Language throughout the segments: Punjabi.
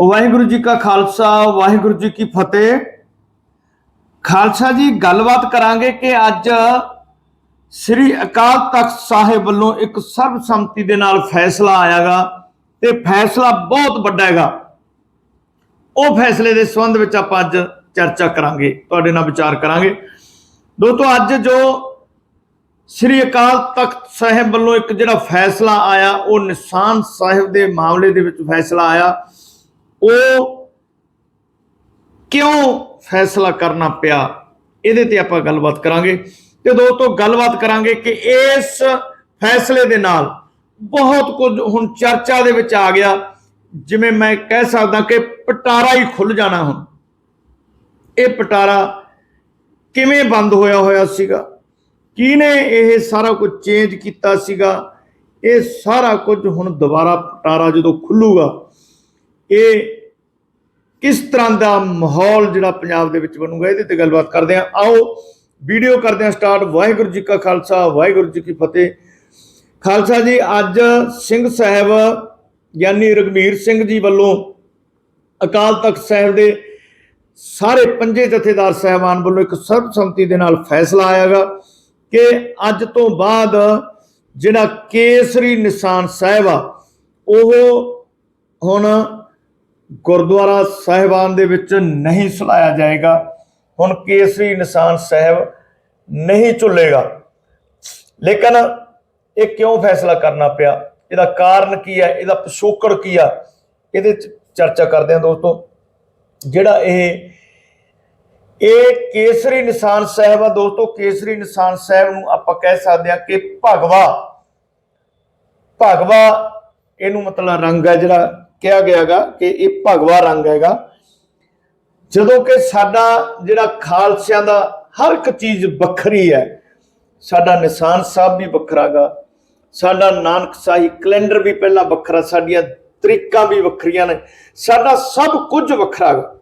ਵਾਹਿਗੁਰੂ ਜੀ ਕਾ ਖਾਲਸਾ, ਵਾਹਿਗੁਰੂ ਜੀ ਕੀ ਫਤਿਹ। ਖਾਲਸਾ ਜੀ, ਗੱਲਬਾਤ ਕਰਾਂਗੇ ਕਿ ਅੱਜ ਸ੍ਰੀ ਅਕਾਲ ਤਖਤ ਸਾਹਿਬ ਵੱਲੋਂ ਇੱਕ ਸਰਬਸੰਮਤੀ ਦੇ ਨਾਲ ਫੈਸਲਾ ਆਇਆਗਾ ਤੇ ਫੈਸਲਾ ਬਹੁਤ ਵੱਡਾ ਹੈਗਾ। ਉਹ ਫੈਸਲੇ ਦੇ ਸੰਬੰਧ ਵਿੱਚ ਆਪਾਂ ਅੱਜ ਚਰਚਾ ਕਰਾਂਗੇ, ਤੁਹਾਡੇ ਨਾਲ ਵਿਚਾਰ ਕਰਾਂਗੇ। ਦੋਸਤੋ, ਅੱਜ ਜੋ ਸ੍ਰੀ ਅਕਾਲ ਤਖਤ ਸਾਹਿਬ ਵੱਲੋਂ ਇੱਕ ਜਿਹੜਾ ਫੈਸਲਾ ਆਇਆ, ਉਹ ਨਿਸ਼ਾਨ ਸਾਹਿਬ ਦੇ ਮਾਮਲੇ ਦੇ ਵਿੱਚ ਫੈਸਲਾ ਆਇਆ। ਉਹ ਕਿਉਂ ਫੈਸਲਾ ਕਰਨਾ ਪਿਆ? ਇਹਦੇ ਤੇ ਆਪਾਂ ਗੱਲਬਾਤ ਕਰਾਂਗੇ। ਤੇ ਦੋਸਤੋ, ਗੱਲਬਾਤ ਕਰਾਂਗੇ ਕਿ ਇਸ ਫੈਸਲੇ ਦੇ ਨਾਲ ਬਹੁਤ ਕੁਝ ਹੁਣ ਚਰਚਾ ਦੇ ਵਿੱਚ ਆ ਗਿਆ। ਜਿਵੇਂ ਮੈਂ ਕਹਿ ਸਕਦਾ ਕਿ ਪਟਾਰਾ ਹੀ ਖੁੱਲ ਜਾਣਾ ਹੁਣ। ਇਹ ਪਟਾਰਾ ਕਿਵੇਂ ਬੰਦ ਹੋਇਆ ਹੋਇਆ ਸੀਗਾ? ਕਿਹਨੇ ਇਹ ਸਾਰਾ ਕੁਝ ਚੇਂਜ ਕੀਤਾ ਸੀਗਾ? ਇਹ ਸਾਰਾ ਕੁਝ ਹੁਣ ਦੁਬਾਰਾ ਪਟਾਰਾ ਜਦੋਂ ਖੁੱਲੂਗਾ, ਇਹ ਕਿਸ ਤਰ੍ਹਾਂ ਦਾ ਮਾਹੌਲ ਜਿਹੜਾ ਪੰਜਾਬ ਦੇ ਵਿੱਚ ਬਣੂਗਾ, ਇਹਦੇ ਤੇ ਗੱਲਬਾਤ ਕਰਦੇ ਹਾਂ। ਆਓ, ਵੀਡੀਓ ਕਰਦੇ ਹਾਂ ਸਟਾਰਟ। ਵਾਹਿਗੁਰੂ ਜੀ ਕਾ ਖਾਲਸਾ, ਵਾਹਿਗੁਰੂ ਜੀ ਕੀ ਫਤਿਹ। ਖਾਲਸਾ ਜੀ, ਅੱਜ ਸਿੰਘ ਸਾਹਿਬ ਯਾਨੀ ਰਗਵੀਰ ਸਿੰਘ ਜੀ ਵੱਲੋਂ ਅਕਾਲ ਤਖਤ ਸਾਹਿਬ ਦੇ ਸਾਰੇ ਪੰਜੇ ਜਥੇਦਾਰ ਸਹਿਬਾਨ ਵੱਲੋਂ ਇੱਕ ਸਰਬਸੰਮਤੀ ਦੇ ਨਾਲ ਫੈਸਲਾ ਆਇਆਗਾ ਕਿ ਅੱਜ ਤੋਂ ਬਾਅਦ ਜਿਹੜਾ ਕੇਸਰੀ ਨਿਸ਼ਾਨ ਸਾਹਿਬ ਆ, ਉਹ ਹੁਣ ਗੁਰਦੁਆਰਾ ਸਾਹਿਬਾਨ ਦੇ ਵਿੱਚ ਨਹੀਂ ਸਲਾਇਆ ਜਾਏਗਾ। ਹੁਣ ਕੇਸਰੀ ਨਿਸ਼ਾਨ ਸਾਹਿਬ ਨਹੀਂ ਝੁੱਲੇਗਾ। ਲੇਕਿਨ ਇਹ ਕਿਉਂ ਫੈਸਲਾ ਕਰਨਾ ਪਿਆ? ਇਹਦਾ ਕਾਰਨ ਕੀ ਹੈ? ਇਹਦਾ ਪਿਛੋਕੜ ਕੀ ਆ? ਇਹਦੇ ਚਰਚਾ ਕਰਦੇ ਹਾਂ ਦੋਸਤੋ। ਜਿਹੜਾ ਇਹ ਇਹ ਕੇਸਰੀ ਨਿਸ਼ਾਨ ਸਾਹਿਬ ਆ ਦੋਸਤੋ, ਕੇਸਰੀ ਨਿਸ਼ਾਨ ਸਾਹਿਬ ਨੂੰ ਆਪਾਂ ਕਹਿ ਸਕਦੇ ਆ ਕਿ ਭਗਵਾ। ਭਗਵਾ ਇਹਨੂੰ ਮਤਲਬ ਰੰਗ ਹੈ ਜਿਹੜਾ ਕਿਹਾ ਗਿਆਗਾ ਕਿ ਇਹ ਭਗਵਾ ਰੰਗ ਹੈਗਾ। ਜਦੋਂ ਕਿ ਸਾਡਾ ਜਿਹੜਾ ਖਾਲਸਿਆਂ ਦਾ ਹਰ ਇੱਕ ਚੀਜ਼ ਵੱਖਰੀ ਹੈ, ਸਾਡਾ ਨਿਸ਼ਾਨ ਸਾਹਿਬ ਵੀ ਵੱਖਰਾਗਾ ਸਾਡਾ ਨਾਨਕ ਸਾਹੀ ਕੈਲੰਡਰ ਵੀ ਪਹਿਲਾਂ ਵੱਖਰਾ, ਸਾਡੀਆਂ ਤਰੀਕਾਂ ਵੀ ਵੱਖਰੀਆਂ ਨੇ, ਸਾਡਾ ਸਭ ਕੁਝ ਵੱਖਰਾ ਗਾ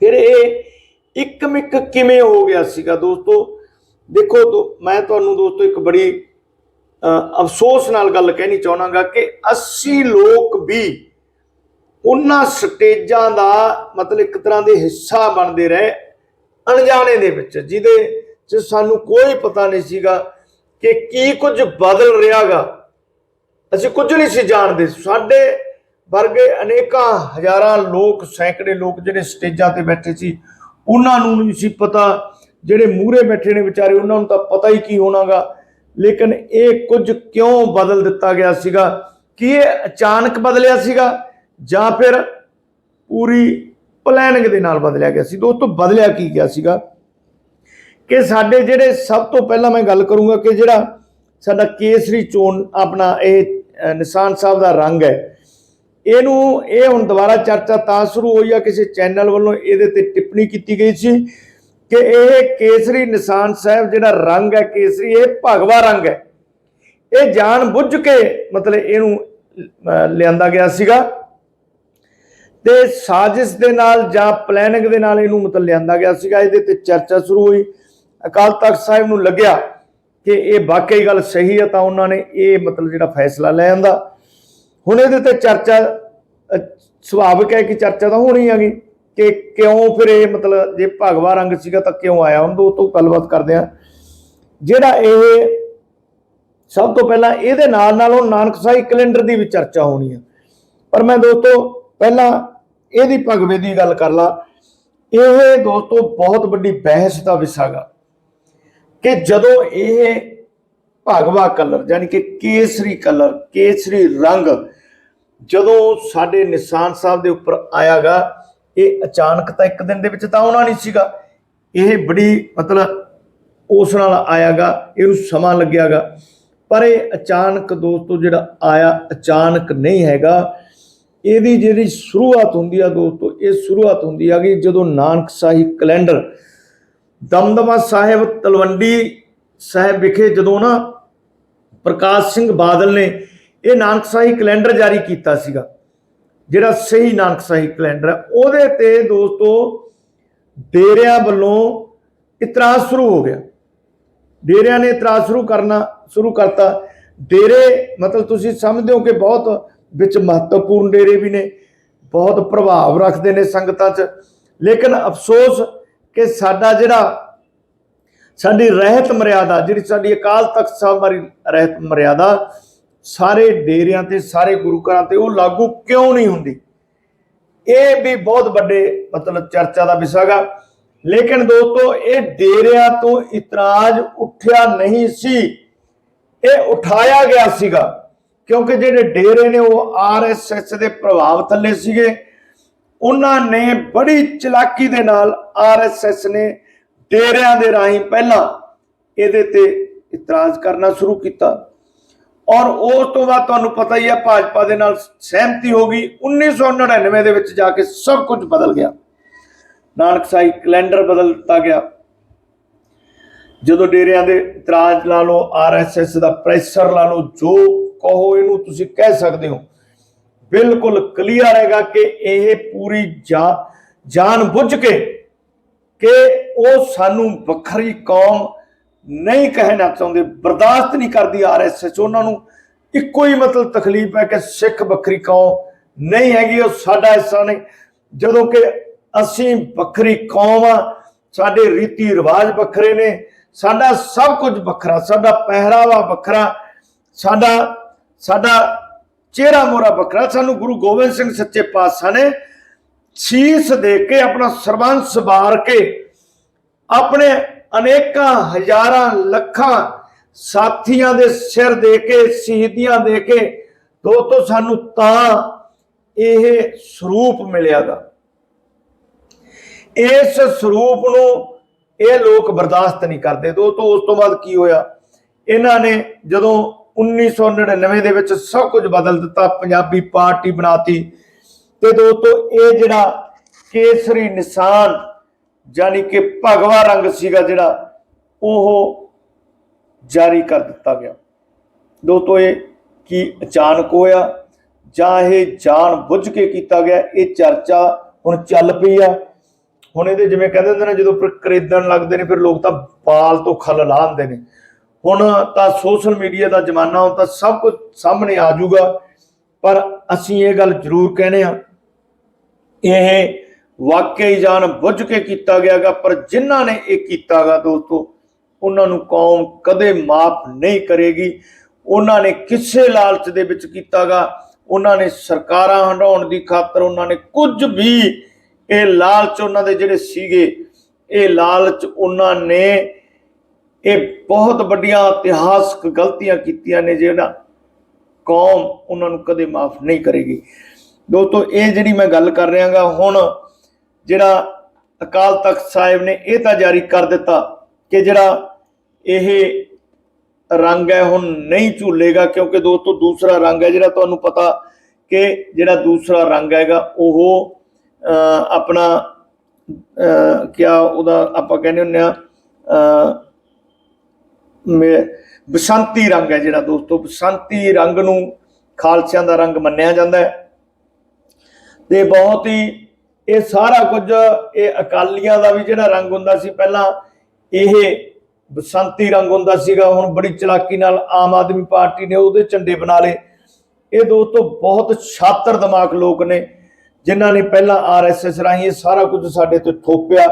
ਫਿਰ ਇਹ ਇੱਕਮਿਕ ਕਿਵੇਂ ਹੋ ਗਿਆ ਸੀਗਾ ਦੋਸਤੋ? ਦੇਖੋ, ਦੋ- ਮੈਂ ਤੁਹਾਨੂੰ ਦੋਸਤੋ ਇੱਕ ਬੜੀ ਅਫਸੋਸ ਨਾਲ ਗੱਲ ਕਹਿਣੀ ਚਾਹਣਾਗਾ ਕਿ 80 ਲੋਕ ਵੀ ਉਹਨਾਂ ਸਟੇਜਾਂ ਦਾ ਮਤਲਬ ਇੱਕ ਤਰ੍ਹਾਂ ਦੇ ਹਿੱਸਾ ਬਣਦੇ ਰਹੇ ਅਣਜਾਣੇ ਦੇ ਵਿੱਚ, ਜਿਹਦੇ ਚ ਸਾਨੂੰ ਕੋਈ ਪਤਾ ਨਹੀਂ ਸੀਗਾ ਕਿ ਕੀ ਕੁਝ ਬਦਲ ਰਿਹਾਗਾ। ਅਸੀਂ ਕੁਝ ਨਹੀਂ ਸੀ ਜਾਣਦੇ। ਸਾਡੇ ਵਰਗੇ ਅਨੇਕਾਂ ਹਜ਼ਾਰਾਂ ਲੋਕ, ਸੈਂਕੜੇ ਲੋਕ ਜਿਹੜੇ ਸਟੇਜਾਂ ਤੇ ਬੈਠੇ ਸੀ, ਉਹਨਾਂ ਨੂੰ ਨਹੀਂ ਸੀ ਪਤਾ। ਜਿਹੜੇ ਮੂਹਰੇ ਬੈਠੇ ਨੇ ਵਿਚਾਰੇ, ਉਹਨਾਂ ਨੂੰ ਤਾਂ ਪਤਾ ਹੀ ਕੀ ਹੋਣਾਗਾ। ਲੇਕਿਨ ਇਹ ਕੁਝ ਕਿਉਂ ਬਦਲ ਦਿੱਤਾ ਗਿਆ ਸੀਗਾ? ਕੀ ਇਹ ਅਚਾਨਕ ਬਦਲਿਆ ਸੀਗਾ? ਜਾਂ ਫਿਰ ਪੂਰੀ ਪਲੈਨਿੰਗ ਦੇ ਨਾਲ ਬਦਲਿਆ ਗਿਆ ਸੀ? ਦੋਸਤੋ, ਬਦਲਿਆ ਕੀ ਗਿਆ ਸੀਗਾ? ਕਿ ਸਾਡੇ ਜਿਹੜੇ ਸਭ ਤੋਂ ਪਹਿਲਾਂ ਮੈਂ ਗੱਲ ਕਰੂੰਗਾ ਕਿ ਜਿਹੜਾ ਸਾਡਾ ਕੇਸਰੀ ਚੋਣ ਆਪਣਾ ਇਹ ਨਿਸ਼ਾਨ ਸਾਹਿਬ ਦਾ ਰੰਗ ਹੈ। ਇਹਨੂੰ ਇਹ ਹੁਣ ਦੁਬਾਰਾ ਚਰਚਾ ਤਾਂ ਸ਼ੁਰੂ ਹੋਈ ਆ, ਕਿਸੇ ਚੈਨਲ ਵੱਲੋਂ ਇਹਦੇ ਤੇ ਟਿੱਪਣੀ ਕੀਤੀ ਗਈ ਸੀ। ਕਿ ਇਹ ਕੇਸਰੀ ਨਿਸ਼ਾਨ ਸਾਹਿਬ ਜਿਹੜਾ ਰੰਗ ਹੈ, ਕੇਸਰੀ, ਇਹ ਭਗਵਾ ਰੰਗ ਹੈ। ਇਹ ਜਾਣ ਬੁੱਝ ਕੇ ਮਤਲਬ ਇਹਨੂੰ ਲਿਆਂਦਾ ਗਿਆ ਸੀਗਾ। ਤੇ ਸਾਜ਼ਿਸ਼ ਦੇ ਨਾਲ ਜਾਂ ਪਲੈਨਿੰਗ ਦੇ ਨਾਲ ਇਹਨੂੰ ਮਤਲਬ ਲਿਆਂਦਾ ਗਿਆ ਸੀਗਾ। ਇਹਦੇ ਤੇ ਚਰਚਾ ਸ਼ੁਰੂ ਹੋਈ। ਅਕਾਲ ਤਖਤ ਸਾਹਿਬ ਨੂੰ ਲੱਗਿਆ ਕਿ ਇਹ ਵਾਕਈ ਗੱਲ ਸਹੀ ਹੈ ਤਾਂ ਉਹਨਾਂ ਨੇ ਇਹ ਮਤਲਬ ਜਿਹੜਾ ਫੈਸਲਾ ਲੈ ਆਂਦਾ। ਹੁਣ ਇਹਦੇ ਤੇ ਚਰਚਾ ਸੁਭਾਵਿਕ ਹੈ ਕਿ ਚਰਚਾ ਤਾਂ ਹੋਣੀ ਹੈਗੀ। ਕਿ ਕਿਉਂ ਫਿਰ ਇਹ ਮਤਲਬ ਜੇ ਭਗਵਾ ਰੰਗ ਸੀਗਾ ਤਾਂ ਕਿਉਂ ਆਇਆ? ਹੁਣ ਦੋ ਤੋਂ ਗੱਲਬਾਤ ਕਰਦੇ ਆ ਜਿਹੜਾ ਇਹ ਸਭ ਤੋਂ ਪਹਿਲਾਂ ਇਹਦੇ ਨਾਲ ਨਾਲ ਉਹ ਨਾਨਕ ਸਾਈ ਕੈਲੰਡਰ ਦੀ ਵੀ ਚਰਚਾ ਹੋਣੀ ਹੈ ਪਰ ਮੈਂ ਦੋਸਤੋ, ਪਹਿਲਾਂ ਇਹਦੀ ਭਗਵੇ ਦੀ ਗੱਲ ਕਰ ਲਾ। ਇਹ ਦੋਸਤੋ ਬਹੁਤ ਵੱਡੀ ਬਹਿਸ ਦਾ ਵਿਸ਼ਾ ਗਾ ਕਿ ਜਦੋਂ ਇਹ ਭਗਵਾ ਕਲਰ ਯਾਨੀ ਕਿ ਕੇਸਰੀ ਕਲਰ, ਕੇਸਰੀ ਰੰਗ ਜਦੋਂ ਸਾਡੇ ਨਿਸ਼ਾਨ ਸਾਹਿਬ ਦੇ ਉੱਪਰ ਆਇਆਗਾ ਇਹ ਅਚਾਨਕ ਤਾਂ ਇੱਕ ਦਿਨ ਦੇ ਵਿੱਚ ਤਾਂ ਆਉਣਾ ਨਹੀਂ ਸੀਗਾ। ਇਹ ਬੜੀ ਮਤਲਬ ਉਸ ਨਾਲ ਆਇਆਗਾ, ਇਹਨੂੰ ਸਮਾਂ ਲੱਗਿਆਗਾ। ਪਰ ਇਹ ਅਚਾਨਕ ਦੋਸਤੋ ਜਿਹੜਾ ਆਇਆ, ਅਚਾਨਕ ਨਹੀਂ ਹੈਗਾ। ਇਹਦੀ ਜਿਹੜੀ ਸ਼ੁਰੂਆਤ ਹੁੰਦੀ ਆ ਦੋਸਤੋ, ਇਹ ਸ਼ੁਰੂਆਤ ਹੁੰਦੀ ਆ ਕਿ ਜਦੋਂ ਨਾਨਕ ਸਾਹੀ ਕੈਲੰਡਰ, ਦਮਦਮਾ ਸਾਹਿਬ ਤਲਵੰਡੀ ਸਾਹਿਬ ਵਿਖੇ ਜਦੋਂ ਨਾ ਪ੍ਰਕਾਸ਼ ਸਿੰਘ ਬਾਦਲ ਨੇ ਇਹ ਨਾਨਕ ਸਾਹੀ ਕੈਲੰਡਰ ਜਾਰੀ ਕੀਤਾ ਸੀਗਾ। ਜਿਹੜਾ ਸਹੀ ਨਾਨਕ ਸਾਹਿਬ ਕੈਲੰਡਰ ਹੈ, ਉਹਦੇ ਤੇ ਦੋਸਤੋ ਡੇਰਿਆਂ ਵੱਲੋਂ ਇਤਰਾਜ਼ ਸ਼ੁਰੂ ਹੋ ਗਿਆ। ਡੇਰਿਆਂ ਨੇ ਇਤਰਾਜ਼ ਸ਼ੁਰੂ ਕਰਨਾ, ਸ਼ੁਰੂ ਕਰਤਾ। ਡੇਰੇ, ਮਤਲਬ ਤੁਸੀਂ ਸਮਝਦੇ ਹੋ ਕਿ ਬਹੁਤ ਵਿੱਚ ਮਹੱਤਵਪੂਰਨ ਡੇਰੇ ਵੀ ਨੇ, ਬਹੁਤ ਪ੍ਰਭਾਵ ਰੱਖਦੇ ਨੇ ਸੰਗਤਾਂ 'ਚ। ਲੇਕਿਨ ਅਫਸੋਸ ਕਿ ਸਾਡਾ ਜਿਹੜਾ ਸਾਡੀ ਰਹਿਤ ਮਰਿਆਦਾ, ਜਿਹੜੀ ਸਾਡੀ ਅਕਾਲ ਤਖਤ ਸਾਹਿਬ ਵਾਲੀ ਰਹਿਤ ਮਰਿਆਦਾ ਸਾਰੇ ਡੇਰਿਆਂ ਤੇ, ਸਾਰੇ ਗੁਰੂ ਘਰਾਂ ਤੇ ਉਹ ਲਾਗੂ ਕਿਉਂ ਨਹੀਂ ਹੁੰਦੀ? ਇਹ ਵੀ ਬਹੁਤ ਵੱਡੇ ਮਤਲਬ ਚਰਚਾ ਦਾ ਵਿਸ਼ਾ ਗਾ ਲੇਕਿਨ ਦੋਸਤੋ, ਇਹ ਡੇਰਿਆਂ ਤੋਂ ਇਤਰਾਜ਼ ਉੱਠਿਆ ਨਹੀਂ ਸੀ। ਇਹ ਉਠਾਇਆ ਗਿਆ ਸੀਗਾ ਕਿਉਂਕਿ ਜਿਹੜੇ ਡੇਰੇ ਨੇ ਉਹ ਆਰਐਸਐਸ ਦੇ ਪ੍ਰਭਾਵ ਥੱਲੇ ਸੀਗੇ। ਉਹਨਾਂ ਨੇ ਬੜੀ ਚਲਾਕੀ ਦੇ ਨਾਲ ਆਰਐਸਐਸ ਨੇ ਡੇਰਿਆਂ ਦੇ ਰਾਹੀਂ ਪਹਿਲਾਂ ਇਹਦੇ ਤੇ ਇਤਰਾਜ਼ ਕਰਨਾ ਸ਼ੁਰੂ ਕੀਤਾ। ਔਰ ਉਸ ਤੋਂ ਬਾਅਦ ਤੁਹਾਨੂੰ ਪਤਾ ਹੀ ਹੈ ਭਾਜਪਾ ਦੇ ਨਾਲ ਸਹਿਮਤੀ ਹੋ ਗਈ। 1999 ਦੇ ਵਿੱਚ ਜਾ ਕੇ ਸਭ ਕੁਝ ਬਦਲ ਗਿਆ। ਨਾਨਕ ਨਾਨਕਸਾਈ ਕੈਲੰਡਰ ਬਦਲ ਗਿਆ। ਜਦੋਂ ਡੇਰਿਆਂ ਦੇ ਇਤਰਾਜ਼ ਲਾ ਲਓ ਆਰਐਸਐਸ ਦਾ ਪ੍ਰੈਸ਼ਰ ਲਾ ਲਓ, ਜੋ ਕਹੋ ਇਹਨੂੰ ਤੁਸੀਂ ਕਹਿ ਸਕਦੇ ਹੋ, ਬਿਲਕੁਲ ਕਲੀਅਰ ਹੈਗਾ ਕਿ ਇਹ ਪੂਰੀ ਜਾ- ਜਾਣ ਬੁੱਝ ਕੇ ਕਿ ਉਹ ਸਾਨੂੰ ਵੱਖਰੀ ਕੌਮ ਨਹੀਂ ਕਹਿਣਾ ਚਾਹੁੰਦੇ, ਬਰਦਾਸ਼ਤ ਨਹੀਂ ਕਰਦੀ ਆਰਐਸਐਸ ਉਹਨਾਂ ਨੂੰ ਇੱਕੋ ਹੀ ਮਤਲਬ ਤਕਲੀਫ ਹੈ ਕਿ ਸਿੱਖ ਵੱਖਰੀ ਕੌਮ ਨਹੀਂ ਹੈਗੀ, ਉਹ ਸਾਡਾ ਹਿੱਸਾ ਨਹੀਂ ਜਦੋਂ ਕਿ ਅਸੀਂ ਵੱਖਰੀ ਕੌਮ ਆ, ਸਾਡੇ ਰੀਤੀ ਰਿਵਾਜ ਵੱਖਰੇ ਨੇ, ਸਾਡਾ ਸਭ ਕੁਝ ਵੱਖਰਾ, ਸਾਡਾ ਪਹਿਰਾਵਾ ਵੱਖਰਾ, ਸਾਡਾ ਸਾਡਾ ਚਿਹਰਾ ਮੋਰਾ ਵੱਖਰਾ। ਸਾਨੂੰ ਗੁਰੂ ਗੋਬਿੰਦ ਸਿੰਘ ਸੱਚੇ ਪਾਤਸ਼ਾਹ ਨੇ ਸੀਸ ਦੇ ਕੇ ਆਪਣਾ ਸਰਬੰਸ ਵਾਰ ਕੇ ਆਪਣੇ ਅਨੇਕਾਂ ਹਜ਼ਾਰਾਂ ਲੱਖਾਂ ਸਾਥੀਆਂ ਦੇ ਸਿਰ ਦੇ ਕੇ, ਸ਼ਹੀਦੀਆਂ ਦੇ ਕੇ ਦੋਸਤੋ, ਸਾਨੂੰ ਤਾਂ ਇਹ ਸਰੂਪ ਮਿਲਿਆਗਾ ਇਸ ਸਰੂਪ ਨੂੰ ਇਹ ਲੋਕ ਬਰਦਾਸ਼ਤ ਨਹੀਂ ਕਰਦੇ। ਦੋਸਤੋ, ਉਸ ਤੋਂ ਬਾਅਦ ਕੀ ਹੋਇਆ? ਇਹਨਾਂ ਨੇ ਜਦੋਂ 1999 ਦੇ ਵਿੱਚ ਸਭ ਕੁਝ ਬਦਲ ਦਿੱਤਾ, ਪੰਜਾਬੀ ਪਾਰਟੀ ਬਣਾਤੀ, ਤੇ ਦੋਸਤੋ, ਇਹ ਜਿਹੜਾ ਕੇਸਰੀ ਨਿਸ਼ਾਨ ਯਾਨੀ ਕਿ ਭਗਵਾ ਰੰਗ ਸੀਗਾ ਜਿਹੜਾ, ਉਹ ਜਾਰੀ ਕਰ ਦਿੱਤਾ ਗਿਆ। ਦੋਸਤੋ, ਇਹ ਕੀ ਅਚਾਨਕ ਹੋਇਆ? ਜਾਂ ਇਹ ਜਾਣ ਬੁੱਝ ਕੇ ਕੀਤਾ ਗਿਆ? ਇਹ ਚਰਚਾ ਹੁਣ ਚੱਲ ਪਈ ਆ। ਹੁਣ ਇਹਦੇ ਜਿਵੇਂ ਕਹਿੰਦੇ ਹੁੰਦੇ ਨੇ, ਜਦੋਂ ਫਿਰ ਖਰੀਦਣ ਲੱਗਦੇ ਨੇ, ਫਿਰ ਲੋਕ ਤਾਂ ਬਾਲ ਤੋਂ ਖੱਲ ਲਾਉਂਦੇ ਨੇ। ਹੁਣ ਤਾਂ ਸੋਸ਼ਲ ਮੀਡੀਆ ਦਾ ਜ਼ਮਾਨਾ ਹੁਣ ਤਾਂ ਸਭ ਕੁਝ ਸਾਹਮਣੇ ਆ ਜਾਊਗਾ। ਪਰ ਅਸੀਂ ਇਹ ਗੱਲ ਜ਼ਰੂਰ ਕਹਿੰਦੇ ਆ ਇਹ ਵਾਕਈ ਜਾਣ ਬੁੱਝ ਕੇ ਕੀਤਾ ਗਿਆਗਾ, ਪਰ ਜਿਨ੍ਹਾਂ ਨੇ ਇਹ ਕੀਤਾਗਾ ਦੋਸਤੋ, ਉਹਨਾਂ ਨੂੰ ਕੌਮ ਕਦੇ ਮਾਫ ਨਹੀਂ ਕਰੇਗੀ। ਉਹਨਾਂ ਨੇ ਕਿਸੇ ਲਾਲਚ ਦੇ ਵਿੱਚ ਕੀਤਾਗਾ, ਉਹਨਾਂ ਨੇ ਸਰਕਾਰਾਂ ਹੰਡਾਉਣ ਦੀ ਖਾਤਰ ਉਹਨਾਂ ਨੇ ਕੁਝ ਵੀ ਇਹ ਲਾਲਚ ਉਹਨਾਂ ਦੇ ਜਿਹੜੇ ਸੀਗੇ, ਇਹ ਲਾਲਚ ਉਹਨਾਂ ਨੇ ਇਹ ਬਹੁਤ ਵੱਡੀਆਂ ਇਤਿਹਾਸਕ ਗਲਤੀਆਂ ਕੀਤੀਆਂ ਨੇ ਜਿਹੜਾ ਕੌਮ ਉਹਨਾਂ ਨੂੰ ਕਦੇ ਮਾਫ ਨਹੀਂ ਕਰੇਗੀ। ਦੋਸਤੋ, ਇਹ ਜਿਹੜੀ ਮੈਂ ਗੱਲ ਕਰ ਰਿਹਾਗਾ, ਹੁਣ ਜਿਹੜਾ ਅਕਾਲ ਤਖਤ ਸਾਹਿਬ ਨੇ ਇਹ ਤਾਂ ਜਾਰੀ ਕਰ ਦਿੱਤਾ ਕਿ ਜਿਹੜਾ ਇਹ ਰੰਗ ਹੈ ਹੁਣ ਨਹੀਂ ਝੂਲੇਗਾ ਕਿਉਂਕਿ ਦੋਸਤੋ ਦੂਸਰਾ ਰੰਗ ਹੈ ਜਿਹੜਾ ਤੁਹਾਨੂੰ ਪਤਾ ਕਿ ਜਿਹੜਾ ਦੂਸਰਾ ਰੰਗ ਹੈਗਾ ਉਹ ਆਪਣਾ ਕਿਆ ਉਹਦਾ ਆਪਾਂ ਕਹਿੰਦੇ ਹੁੰਦੇ ਆ ਬਸੰਤੀ ਰੰਗ ਹੈ ਜਿਹੜਾ ਦੋਸਤੋ, ਬਸੰਤੀ ਰੰਗ ਨੂੰ ਖਾਲਸਿਆਂ ਦਾ ਰੰਗ ਮੰਨਿਆ ਜਾਂਦਾ ਹੈ। ਤੇ ਬਹੁਤ ਹੀ ਇਹ ਸਾਰਾ ਕੁਝ, ਇਹ ਅਕਾਲੀਆਂ ਦਾ ਵੀ ਜਿਹੜਾ ਰੰਗ ਹੁੰਦਾ ਸੀ ਪਹਿਲਾਂ, ਇਹ ਬਸੰਤੀ ਰੰਗ ਹੁੰਦਾ ਸੀਗਾ, ਹੁਣ ਬੜੀ ਚਲਾਕੀ ਨਾਲ ਆਮ ਆਦਮੀ ਪਾਰਟੀ ਨੇ ਉਹਦੇ ਝੰਡੇ ਬਣਾ ਲਏ। ਇਹ ਦੋਸਤੋ ਬਹੁਤ ਛਾਤਰ ਦਿਮਾਗ ਲੋਕ ਨੇ, ਜਿਨ੍ਹਾਂ ਨੇ ਪਹਿਲਾਂ ਆਰਐਸਐਸ ਰਾਹੀਂ ਇਹ ਸਾਰਾ ਕੁਝ ਸਾਡੇ ਤੇ ਥੋਪਿਆ।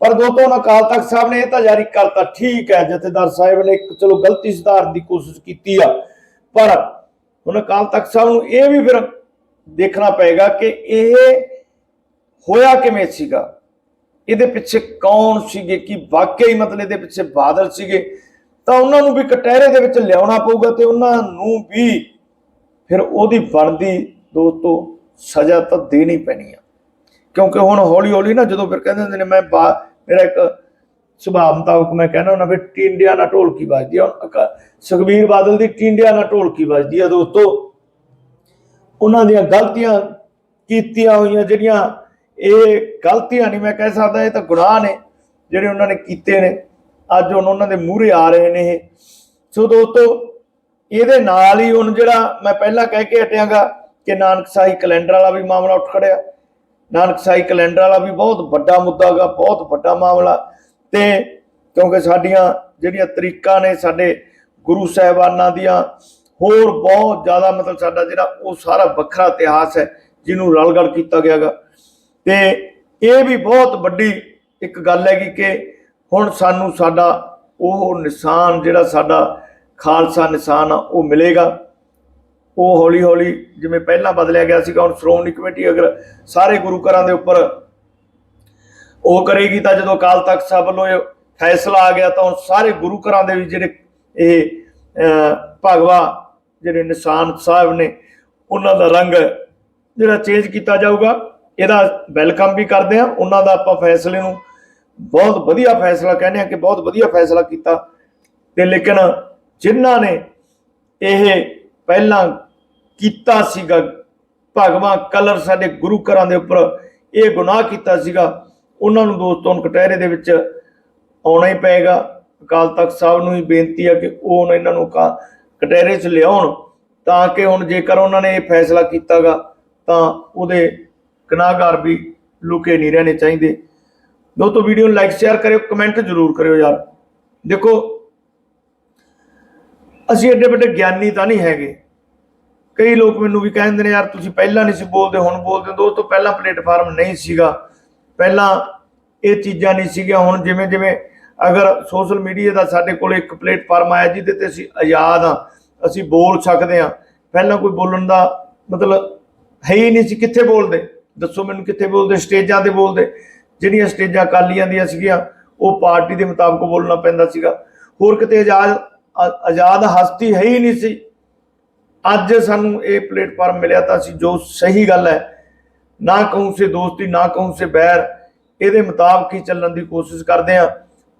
ਪਰ ਦੋਸਤੋ ਹੁਣ ਅਕਾਲ ਤਖਤ ਸਾਹਿਬ ਨੇ ਇਹ ਤਾਂ ਜਾਰੀ ਕਰਤਾ, ਠੀਕ ਹੈ, ਜਥੇਦਾਰ ਸਾਹਿਬ ਨੇ ਇੱਕ ਚਲੋ ਗਲਤੀ ਸੁਧਾਰਨ ਦੀ ਕੋਸ਼ਿਸ਼ ਕੀਤੀ ਆ। ਪਰ ਹੁਣ ਅਕਾਲ ਤਖਤ ਸਾਹਿਬ ਨੂੰ ਇਹ ਵੀ ਫਿਰ ਦੇਖਣਾ ਪਏਗਾ ਕਿ ਇਹ ਹੋਇਆ ਕਿਵੇਂ ਸੀਗਾ? ਇਹਦੇ ਪਿੱਛੇ ਕੌਣ ਸੀਗੇ? ਕਿ ਵਾਕਈ ਮਤਲਬ ਇਹਦੇ ਪਿੱਛੇ ਬਾਦਲ ਸੀਗੇ? ਤਾਂ ਉਹਨਾਂ ਨੂੰ ਵੀ ਕਟਹਿਰੇ ਦੇ ਵਿੱਚ ਲਿਆਉਣਾ ਪਊਗਾ ਤੇ ਉਹਨਾਂ ਨੂੰ ਵੀ ਫਿਰ ਉਹਦੀ ਬਣਦੀ ਦੋਸਤੋ ਸਜ਼ਾ ਤਾਂ ਦੇਣੀ ਪੈਣੀ ਆ। ਕਿਉਂਕਿ ਹੁਣ ਹੌਲੀ ਹੌਲੀ ਨਾ ਜਦੋਂ ਫਿਰ ਕਹਿੰਦੇ ਹੁੰਦੇ ਨੇ, ਮੈਂ ਬਾ- ਮੇਰਾ ਇੱਕ ਸੁਭਾਅ ਮੁਤਾਬਕ ਮੈਂ ਕਹਿਣਾ ਉਹਨਾਂ ਵੀ ਟਿੰਡਿਆ ਨਾਲ ਢੋਲਕੀ ਵੱਜਦੀ ਆ। ਸੁਖਬੀਰ ਬਾਦਲ ਦੀ ਟਿੰਡਿਆ ਨਾਲ ਢੋਲਕੀ ਵੱਜਦੀ ਆ ਦੋਸਤੋ। ਉਹਨਾਂ ਦੀਆਂ ਗਲਤੀਆਂ ਕੀਤੀਆਂ ਹੋਈਆਂ, ਜਿਹੜੀਆਂ ਇਹ ਗਲਤੀਆਂ ਨਹੀਂ ਮੈਂ ਕਹਿ ਸਕਦਾ, ਇਹ ਤਾਂ ਗੁਨਾਹ ਨੇ ਜਿਹੜੇ ਉਹਨਾਂ ਨੇ ਕੀਤੇ ਨੇ। ਅੱਜ ਹੁਣ ਉਹਨਾਂ ਦੇ ਮੂਹਰੇ ਆ ਰਹੇ ਨੇ ਇਹ। ਸੋ ਦੋਸਤੋ, ਇਹਦੇ ਨਾਲ ਹੀ ਹੁਣ ਜਿਹੜਾ ਮੈਂ ਪਹਿਲਾਂ ਕਹਿ ਕੇ ਹਟਿਆਗਾ ਕਿ ਨਾਨਕ ਨਾਨਕਸਾਈ ਕੈਲੰਡਰ ਵਾਲਾ ਵੀ ਮਾਮਲਾ ਉੱਠ ਖੜਿਆ। ਨਾਨਕ ਨਾਨਕਸਾਈ ਕੈਲੰਡਰ ਵਾਲਾ ਵੀ ਬਹੁਤ ਵੱਡਾ ਮੁੱਦਾ ਗਾ ਬਹੁਤ ਵੱਡਾ ਮਾਮਲਾ। ਤੇ ਕਿਉਂਕਿ ਸਾਡੀਆਂ ਜਿਹੜੀਆਂ ਤਰੀਕਾਂ ਨੇ ਸਾਡੇ ਗੁਰੂ ਸਾਹਿਬਾਨਾਂ ਦੀਆਂ, ਹੋਰ ਬਹੁਤ ਜ਼ਿਆਦਾ ਮਤਲਬ ਸਾਡਾ ਜਿਹੜਾ ਉਹ ਸਾਰਾ ਵੱਖਰਾ ਇਤਿਹਾਸ ਹੈ, ਜਿਹਨੂੰ ਰਲਗੜ ਕੀਤਾ ਗਿਆਗਾ। ਤੇ ਇਹ ਵੀ ਬਹੁਤ ਵੱਡੀ ਇੱਕ ਗੱਲ ਹੈਗੀ ਕਿ ਹੁਣ ਸਾਨੂੰ ਸਾਡਾ ਉਹ ਨਿਸ਼ਾਨ ਜਿਹੜਾ ਸਾਡਾ ਖਾਲਸਾ ਨਿਸ਼ਾਨ ਆ ਉਹ ਮਿਲੇਗਾ। ਉਹ ਹੌਲੀ ਹੌਲੀ ਜਿਵੇਂ ਪਹਿਲਾਂ ਬਦਲਿਆ ਗਿਆ ਸੀਗਾ ਹੁਣ ਸ਼੍ਰੋਮਣੀ ਕਮੇਟੀ ਅਗਰ ਸਾਰੇ ਗੁਰੂ ਘਰਾਂ ਦੇ ਉੱਪਰ ਉਹ ਕਰੇਗੀ ਤਾਂ ਜਦੋਂ ਅਕਾਲ ਤਖਤ ਸਾਹਿਬ ਵੱਲੋਂ ਇਹ ਫੈਸਲਾ ਆ ਗਿਆ ਤਾਂ ਹੁਣ ਸਾਰੇ ਗੁਰੂ ਘਰਾਂ ਦੇ ਵੀ ਜਿਹੜੇ ਇਹ ਅਹ, ਭਗਵਾ ਜਿਹੜੇ ਨਿਸ਼ਾਨ ਸਾਹਿਬ ਨੇ ਉਹਨਾਂ ਦਾ ਰੰਗ ਜਿਹੜਾ ਚੇਂਜ ਕੀਤਾ ਜਾਊਗਾ। ਇਹਦਾ ਵੈਲਕਮ ਵੀ ਕਰਦੇ ਆ ਉਹਨਾਂ ਦਾ ਆਪਾਂ ਫੈਸਲੇ ਨੂੰ ਬਹੁਤ ਵਧੀਆ ਫੈਸਲਾ ਕਹਿੰਦੇ ਆ ਕਿ ਬਹੁਤ ਵਧੀਆ ਫੈਸਲਾ ਕੀਤਾ। ਤੇ ਲੇਕਿਨ ਜਿਨ੍ਹਾਂ ਨੇ ਇਹ ਪਹਿਲਾਂ ਕੀਤਾ ਸੀਗਾ ਭਗਵਾ ਕਲਰ ਸਾਡੇ ਗੁਰੂ ਘਰਾਂ ਦੇ ਉੱਪਰ ਇਹ ਗੁਨਾਹ ਕੀਤਾ ਸੀਗਾ, ਉਹਨਾਂ ਨੂੰ ਦੋਸਤੋਂ ਕਟਹਿਰੇ ਦੇ ਵਿੱਚ ਆਉਣਾ ਹੀ ਪਏਗਾ। ਅਕਾਲ ਤਖਤ ਸਾਹਿਬ ਨੂੰ ਹੀ ਬੇਨਤੀ ਆ ਕਿ ਉਹ ਹੁਣ ਇਹਨਾਂ ਨੂੰ ਕਾ- ਕਟਹਿਰੇ 'ਚ ਲਿਆਉਣ ਤਾਂ ਕਿ ਹੁਣ ਜੇਕਰ ਉਹਨਾਂ ਨੇ ਇਹ ਫੈਸਲਾ ਕੀਤਾਗਾ ਤਾਂ ਉਹਦੇ ਗੁਨਾਹਗਾਰ ਵੀ ਲੁਕੇ ਨਹੀਂ ਰਹਿਣੇ ਚਾਹੀਦੇ। ਦੋਸਤੋ ਵੀਡੀਓ ਨੂੰ ਲਾਈਕ ਸ਼ੇਅਰ ਕਰਿਓ ਕਮੈਂਟ ਜ਼ਰੂਰ ਕਰਿਓ ਯਾਰ। ਦੇਖੋ, ਅਸੀਂ ਐਡੇ ਵੱਡੇ ਗਿਆਨੀ ਤਾਂ ਨਹੀਂ ਹੈਗੇ। ਕਈ ਲੋਕ ਮੈਨੂੰ ਵੀ ਕਹਿੰਦੇ ਨੇ, ਯਾਰ ਤੁਸੀਂ ਪਹਿਲਾਂ ਨਹੀਂ ਸੀ ਬੋਲਦੇ, ਹੁਣ ਬੋਲਦੇ ਹੋ। ਦੋਸਤੋ ਪਹਿਲਾਂ ਪਲੇਟਫਾਰਮ ਨਹੀਂ ਸੀਗਾ। ਪਹਿਲਾਂ ਇਹ ਚੀਜ਼ਾਂ ਨਹੀਂ ਸੀਗੀਆਂ। ਹੁਣ ਜਿਵੇਂ ਜਿਵੇਂ ਅਗਰ ਸੋਸ਼ਲ ਮੀਡੀਆ ਦਾ ਸਾਡੇ ਕੋਲ ਇੱਕ ਪਲੇਟਫਾਰਮ ਆਇਆ, ਜਿਹਦੇ ਤੇ ਅਸੀਂ ਆਜ਼ਾਦ ਆ ਅਸੀਂ ਬੋਲ ਸਕਦੇ ਆ ਪਹਿਲਾਂ ਕੋਈ ਬੋਲਣ ਦਾ ਮਤਲਬ ਹੈ ਹੀ ਨਹੀਂ ਸੀ, ਕਿੱਥੇ ਬੋਲਦੇ? ਦੱਸੋ ਮੈਨੂੰ ਕਿੱਥੇ ਬੋਲਦੇ, ਸਟੇਜਾਂ ਤੇ ਬੋਲਦੇ। ਜਿਹੜੀਆਂ ਸਟੇਜਾਂ ਕਾਲੀਆਂ ਦੀਆਂ ਸੀਗੀਆਂ, ਉਹ ਪਾਰਟੀ ਦੇ ਮੁਤਾਬਕ ਬੋਲਣਾ ਪੈਂਦਾ ਸੀਗਾ। ਹੋਰ ਕਿਤੇ ਆਜ਼ਾਦ ਆਜ਼ਾਦ ਹਸਤੀ ਹੈ ਹੀ ਨਹੀਂ ਸੀ। ਅੱਜ ਸਾਨੂੰ ਇਹ ਪਲੇਟਫਾਰਮ ਮਿਲਿਆ ਤਾਂ ਅਸੀਂ ਜੋ ਸਹੀ ਗੱਲ ਹੈ, ਨਾ ਕਹੂੰ ਸੇ ਦੋਸਤੀ, ਨਾ ਕਹੂੰ ਸੇ ਬੈਰ, ਇਹਦੇ ਮੁਤਾਬਕ ਹੀ ਚੱਲਣ ਦੀ ਕੋਸ਼ਿਸ਼ ਕਰਦੇ ਆ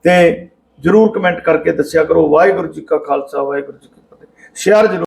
ਤੇ ਜਰੂਰ ਕਮੈਂਟ ਕਰਕੇ ਦੱਸਿਆ ਕਰੋ। ਵਾਹਿਗੁਰੂ ਜੀ ਕਾ ਖਾਲਸਾ, ਵਾਹਿਗੁਰੂ ਜੀ ਕੀ ਫਤਿਹ। ਸ਼ੇਅਰ ਜ਼ਰੂਰ